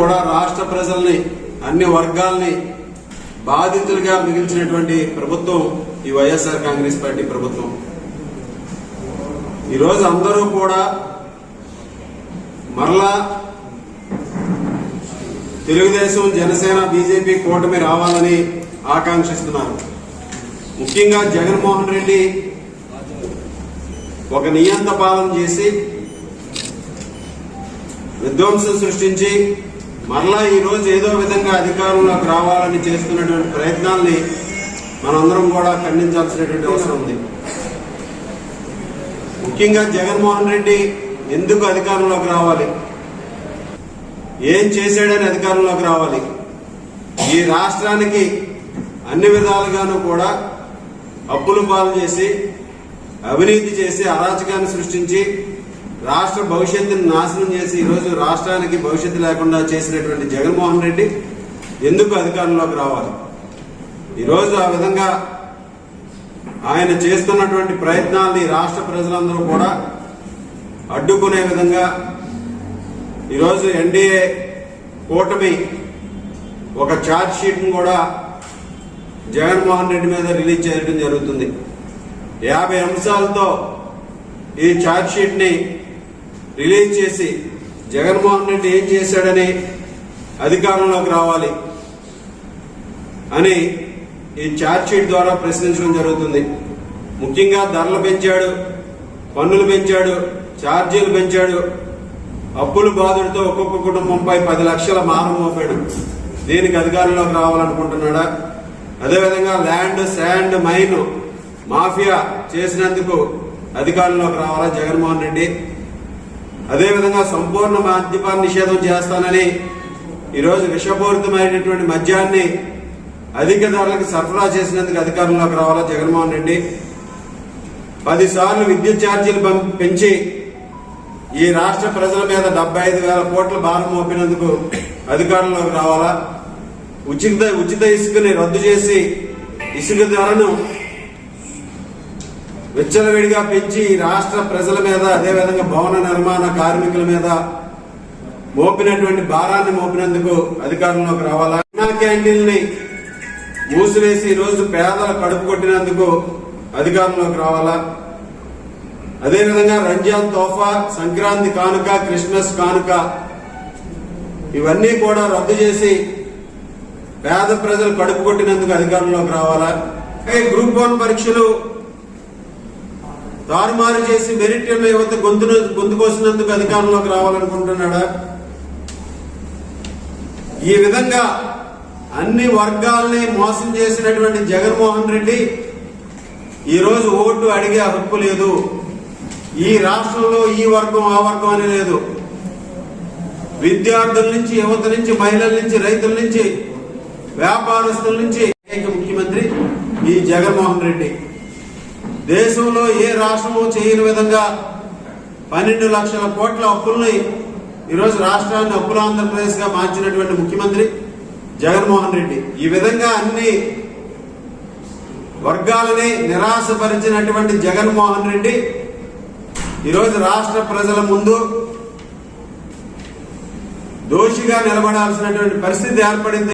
కూడా రాష్ట్ర ప్రజల్ని అన్ని వర్గాల్ని బాధితులుగా మిగిల్చినటువంటి ప్రభుత్వం ఈ వైఎస్ఆర్ కాంగ్రెస్ పార్టీ ప్రభుత్వం. ఈరోజు అందరూ కూడా మరలా తెలుగుదేశం జనసేన బీజేపీ కూటమి రావాలని ఆకాంక్షిస్తున్నారు. ముఖ్యంగా జగన్మోహన్ రెడ్డి ఒక నియంత పాలన చేసి విధ్వంసం సృష్టించి మరలా ఈరోజు ఏదో విధంగా అధికారంలోకి రావాలని చేస్తున్నటువంటి ప్రయత్నాల్ని మనందరం కూడా ఖండించాల్సినటువంటి అవసరం ఉంది. ముఖ్యంగా జగన్మోహన్ రెడ్డి ఎందుకు అధికారంలోకి రావాలి? ఏం చేశాడని అధికారంలోకి రావాలి? ఈ రాష్ట్రానికి అన్ని విధాలుగాను కూడా అప్పులు పాలు చేసి అవినీతి చేసి అరాచకాన్ని సృష్టించి రాష్ట్ర భవిష్యత్తుని నాశనం చేసి ఈరోజు రాష్ట్రానికి భవిష్యత్తు లేకుండా చేసినటువంటి జగన్మోహన్ రెడ్డి ఎందుకు అధికారంలోకి రావాలి? ఈరోజు ఆ విధంగా ఆయన చేస్తున్నటువంటి ప్రయత్నాల్ని రాష్ట్ర ప్రజలందరూ కూడా అడ్డుకునే విధంగా ఈరోజు ఎన్డీఏ కూటమి ఒక ఛార్జ్ షీట్ను కూడా జగన్మోహన్ రెడ్డి మీద రిలీజ్ చేయడం జరుగుతుంది. యాభై అంశాలతో ఈ ఛార్జ్ షీట్ని రిలీజ్ చేసి జగన్మోహన్ రెడ్డి ఏం చేశాడని అధికారంలోకి రావాలి అని ఈ ఛార్జ్షీట్ ద్వారా ప్రశ్నించడం జరుగుతుంది. ముఖ్యంగా ధరలు పెంచాడు పన్నులు పెంచాడు ఛార్జీలు పెంచాడు. అప్పుల బాధుడితో ఒక్కొక్క కుటుంబంపై పది లక్షల మారం మోపాడు. దీనికి అధికారంలోకి రావాలనుకుంటున్నాడా? అదేవిధంగా ల్యాండ్ శాండ్ మైన్ మాఫియా చేసినందుకు అధికారంలోకి రావాలా జగన్మోహన్ రెడ్డి? అదేవిధంగా సంపూర్ణ మద్యపాన నిషేధం చేస్తానని ఈరోజు విషపూరితమైనటువంటి మద్యాన్ని అధిక ధరలకు సరఫరా చేసినందుకు అధికారంలోకి రావాలా జగన్మోహన్ రెడ్డి? పదిసార్లు విద్యుత్ ఛార్జీలు పెంచి ఈ రాష్ట్ర ప్రజల మీద డెబ్బై ఐదు వేల కోట్ల భారం మోపినందుకు అధికారంలోకి రావాలా? ఉచిత ఉచిత ఇసుకని రద్దు చేసి ఇసుక ధరను విచ్చలవిడిగా పెంచి రాష్ట్ర ప్రజల మీద అదేవిధంగా భవన నిర్మాణ కార్మికుల మీద మోపినటువంటి భారాన్ని మోపినందుకు అధికారంలోకి రావాలా? క్యాంటీన్ని మూసివేసి రోజు పేదల కడుపు కొట్టినందుకు అధికారంలోకి రావాలా? అదేవిధంగా రంజాన్ తోఫా సంక్రాంతి కానుక క్రిస్మస్ కానుక ఇవన్నీ కూడా రద్దు చేసి పేద ప్రజలు కడుపు కొట్టినందుకు అధికారంలోకి రావాలా? గ్రూప్ వన్ పరీక్షలు తారుమారు చేసి మెరిట్ యువత గొంతును గొంతుకోసినందుకు అధికారంలోకి రావాలనుకుంటున్నాడా? ఈ విధంగా అన్ని వర్గాల్ని మోసం చేసినటువంటి జగన్మోహన్ రెడ్డి ఈ రోజు ఓటు అడిగే హక్కు లేదు. ఈ రాష్ట్రంలో ఈ వర్గం ఆ వర్గం అని లేదు. విద్యార్థుల నుంచి యువత నుంచి మహిళల నుంచి రైతుల నుంచి వ్యాపారస్తుల నుంచి ఏక ముఖ్యమంత్రి ఈ జగన్మోహన్ రెడ్డి. దేశంలో ఏ రాష్ట్రము చేయని విధంగా పన్నెండు లక్షల కోట్ల అప్పుల్ని ఈరోజు రాష్ట్రాన్ని అప్పుల ఆంధ్రప్రదేశ్గా మార్చినటువంటి ముఖ్యమంత్రి జగన్మోహన్ రెడ్డి. ఈ విధంగా అన్ని వర్గాలని నిరాశపరిచినటువంటి జగన్మోహన్ రెడ్డి ఈరోజు రాష్ట్ర ప్రజల ముందు దోషిగా నిలబడాల్సినటువంటి పరిస్థితి ఏర్పడింది.